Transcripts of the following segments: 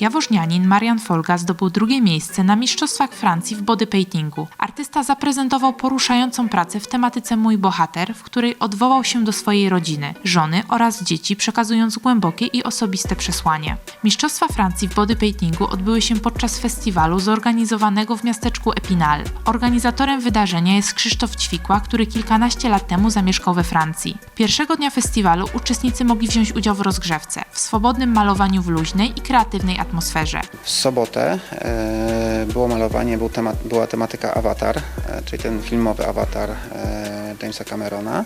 Jaworznianin Marian Folga zdobył drugie miejsce na Mistrzostwach Francji w bodypaintingu. Artysta zaprezentował poruszającą pracę w tematyce Mój bohater, w której odwołał się do swojej rodziny, żony oraz dzieci, przekazując głębokie i osobiste przesłanie. Mistrzostwa Francji w bodypaintingu odbyły się podczas festiwalu zorganizowanego w miasteczku Epinal. Organizatorem wydarzenia jest Krzysztof Ćwikła, który kilkanaście lat temu zamieszkał we Francji. Pierwszego dnia festiwalu uczestnicy mogli wziąć udział w rozgrzewce, w swobodnym malowaniu w luźnej i kreatywnej atmosferze. W sobotę e, było malowanie, był temat, była tematyka Avatar, e, czyli ten filmowy Avatar e, Jamesa Camerona.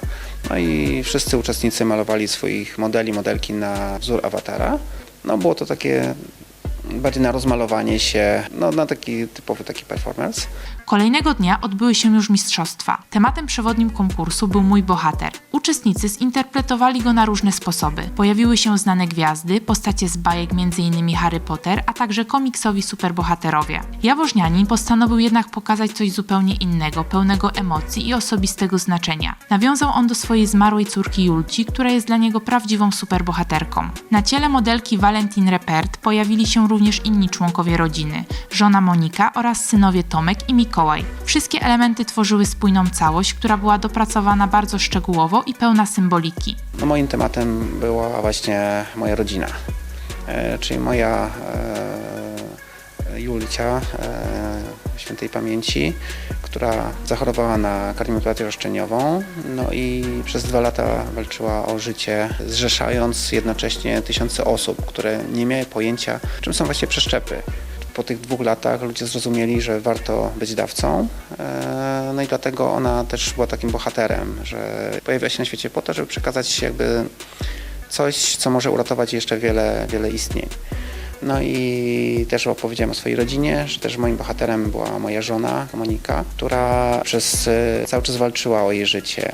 No i wszyscy uczestnicy malowali swoich modeli, modelki na wzór Awatara. No było to takie bardziej na rozmalowanie się, no na taki typowy taki performance. Kolejnego dnia odbyły się już mistrzostwa. Tematem przewodnim konkursu był Mój bohater. Uczestnicy zinterpretowali go na różne sposoby. Pojawiły się znane gwiazdy, postacie z bajek m.in. Harry Potter, a także komiksowi superbohaterowie. Jaworznianin postanowił jednak pokazać coś zupełnie innego, pełnego emocji i osobistego znaczenia. Nawiązał on do swojej zmarłej córki Julci, która jest dla niego prawdziwą superbohaterką. Na ciele modelki Valentin Repert pojawili się również inni członkowie rodziny, żona Monika oraz synowie Tomek i Mikołaj. Wszystkie elementy tworzyły spójną całość, która była dopracowana bardzo szczegółowo i pełna symboliki. No moim tematem była właśnie moja rodzina, e, czyli moja e, Julcia e, świętej pamięci, która zachorowała na kardiomyopatię roszczeniową, no i przez dwa lata walczyła o życie, zrzeszając jednocześnie tysiące osób, które nie miały pojęcia, czym są właściwie przeszczepy. Po tych dwóch latach ludzie zrozumieli, że warto być dawcą, e, no i dlatego ona też była takim bohaterem, że pojawiła się na świecie po to, żeby przekazać jakby coś, co może uratować jeszcze wiele, wiele istnień. No i też opowiedziałem o swojej rodzinie, że też moim bohaterem była moja żona Monika, która przez e, cały czas walczyła o jej życie.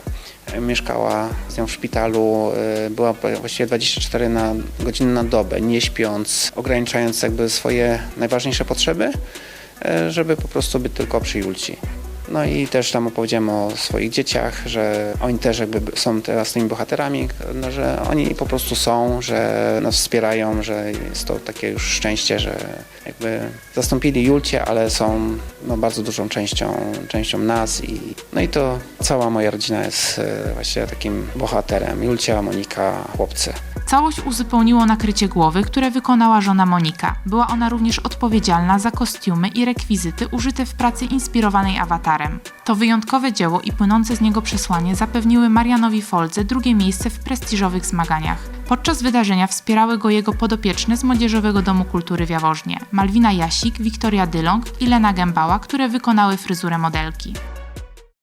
Mieszkała z nią w szpitalu, e, była właściwie 24 na, godziny na dobę, nie śpiąc, ograniczając jakby swoje najważniejsze potrzeby, e, żeby po prostu być tylko przy Julci. No i też tam opowiedziałem o swoich dzieciach, że oni też jakby są teraz tymi bohaterami, no, że oni po prostu są, że nas wspierają, że jest to takie już szczęście, że jakby zastąpili Julcie, ale są no, bardzo dużą częścią, częścią nas i no i to cała moja rodzina jest e, właśnie takim bohaterem. Julcia, Monika, chłopcy. Całość uzupełniło nakrycie głowy, które wykonała żona Monika. Była ona również odpowiedzialna za kostiumy i rekwizyty użyte w pracy inspirowanej awatarem. To wyjątkowe dzieło i płynące z niego przesłanie zapewniły Marianowi Foldze drugie miejsce w prestiżowych zmaganiach. Podczas wydarzenia wspierały go jego podopieczne z Młodzieżowego Domu Kultury w Jaworznie, Malwina Jasik, Wiktoria Dylong i Lena Gębała, które wykonały fryzurę modelki.